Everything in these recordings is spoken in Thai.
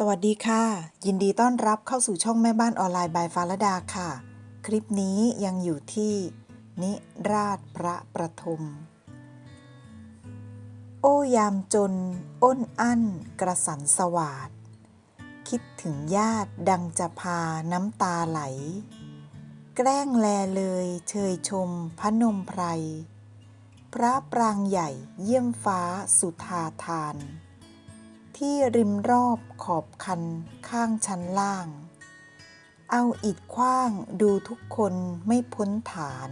สวัสดีค่ะ ยินดีต้อนรับเข้าสู่ช่องแม่บ้านออนไลน์บายฟ้าลดาค่ะ คลิปนี้ยังอยู่ที่ นิราชพระประทม โอ้ยามจน อ้นอั้น กระสันสวาด คิดถึงญาติดังจะพาน้ำตาไหล แกล้งแลเลยเชยชมพระนมไพร พระปรางใหญ่เยี่ยมฟ้าสุธาทาน ที่ริมรอบ อบคันข้างชั้นล่าง เอาอิดคว้างดูทุกคนไม่พ้นฐาน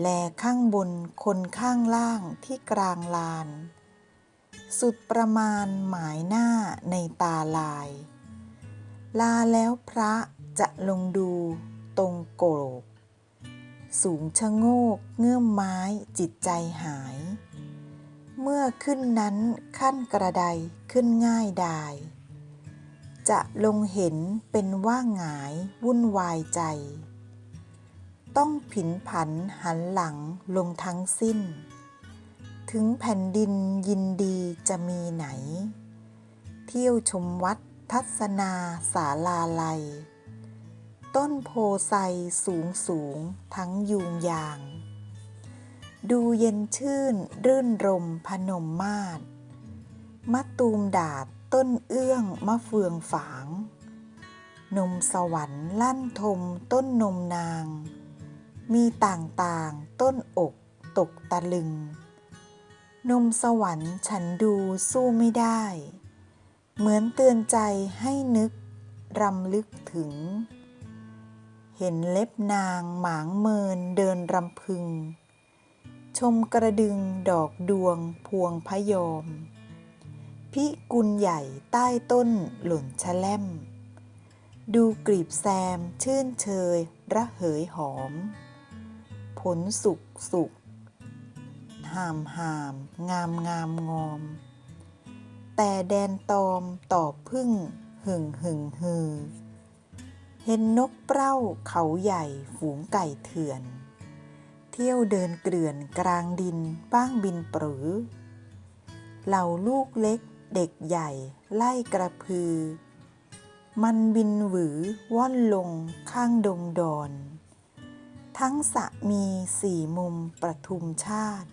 แลข้างบนคนข้างล่างที่กลางลาน สุดประมาณหมายหน้าในตาลาย ลาแล้วพระจะลงดูตรงโกรก สูงชะโงกเงื่อมไม้จิตใจหาย เมื่อขึ้นนั้นขั้นกระไดขึ้นง่ายดาย จะลงเห็นเป็นว่าหงายวุ่นวายใจ ต้องผินผันหันหลังลงทั้งสิ้น ถึงแผ่นดินยินดีจะมีไหน เที่ยวชมวัดทัศนาสาลาลัย ต้นโพไซสูงสูงทั้งยูงยาง ดูเย็นชื่น รื่นรมพนมมาศมะตูมดาดต้นเอื้องมะเฟืองฝาง นมสวรรค์ลั่นทมต้นนมนาง มีต่างๆต้นอกตกตะลึง นมสวรรค์ฉันดูสู้ไม่ได้ เหมือนเตือนใจให้นึกรำลึกถึง เห็นเล็บนางหมางเมินเดินรำพึง ชมกระดึงดอกดวงพวงพยอม พิกุลใหญ่ใต้ต้นหล่นชะแล่ม ดูกรีบแซมชื่นเชยระเหยหอม ผลสุกสุกหามหามงามงามงอม แต่แดนตอมต่อพึ่งหึ่งหึ่งฮือ เห็นนกเปร้าเขาใหญ่ฝูงไก่เถื่อน เที่ยวเดินเกลื่อนกลางดินบ้างบินปรือ เหล่าลูกเล็กเด็กใหญ่ไล่กระพือ มันบินหวือว่อนลงข้างดงดอน ทั้งสะมีสี่มุมประทุมชาติ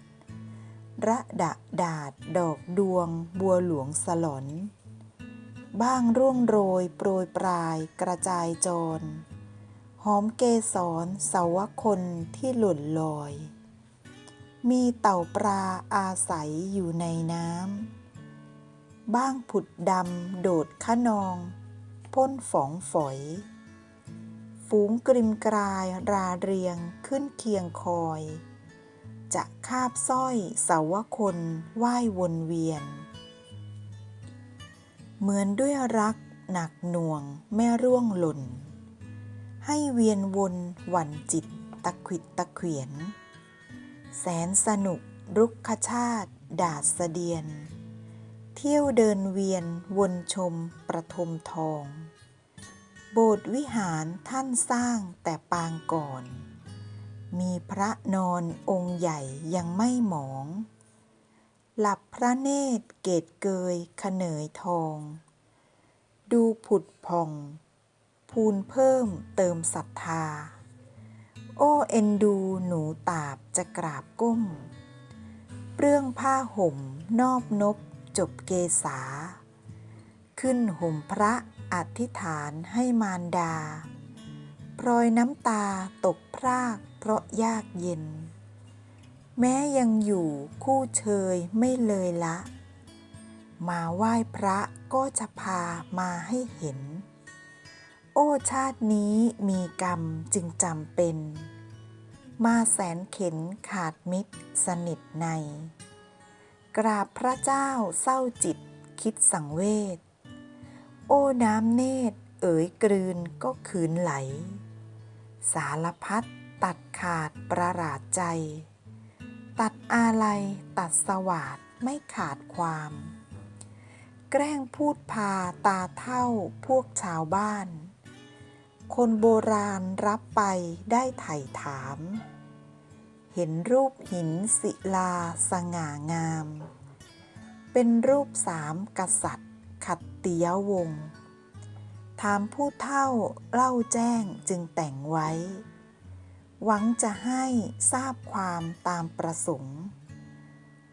ระดะดาดดอกดวงบัวหลวงสลอน บ้างร่วงโรยโปรยปลายกระจายจร หอมเกสรเสาวคนที่หล่นลอย มีเต่าปลาอาศัยอยู่ในน้ำ บ้างผุดดำโดดขนอง พ่นฝองฝอย ฝูงกริมกรายราเรียงขึ้นเคียงคอย จะคาบสร้อยเสาวคนว่ายวนเวียน เหมือนด้วยรักหนักหน่วงแม่ร่วงหล่น ให้เวียนวนหวั่นจิตตะขิดตะเขียน แสนสนุกรุกขชาติดาษเสเดียน เที่ยวเดินเวียนวนชมประทมทอง โบสถ์วิหารท่านสร้างแต่ปางก่อน มีพระนอนองค์ใหญ่ยังไม่หมอง หลับพระเนตรเกตเกยขเนยทอง ดูผุดผ่อง พูนเพิ่มเติมศรัทธา โอ้เอ็นดูหนูตาบจะกราบก้ม เปลื้องผ้าห่มนอบนบจบเกษา ขึ้นห่มพระอธิษฐานให้มารดา พรอยน้ำตาตกพรากเพราะยากเย็น แม้ยังอยู่คู่เชยไม่เลยละ มาไหว้พระก็จะพามาให้เห็น โอ้ชาตินี้มีกรรมจึงจำเป็น มาแสนเข็นขาดมิตรสนิทใน กราบพระเจ้าเศร้าจิตคิดสังเวช โอ้น้ำเนตรเอ๋ยกลืนก็คืนไหล สารพัดตัดขาดประหลาดใจ ตัดอาลัยตัดสวาดไม่ขาดความ แกล้งพูดพาตาเท่าพวกชาวบ้าน คนโบราณรับไปได้ไถ่ถาม เห็นรูปหินศิลาสง่างาม เป็นรูปสามกษัตริย์ ขัดติยวงศ์ถามผู้เท่าเล่าแจ้งจึงแต่งไว้ หวังจะให้ทราบความตามประสงค์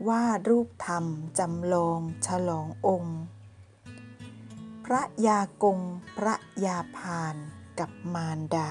ว่ารูปธรรมจำลองฉลององค์ พระยากงพระยาพาน กับมารดา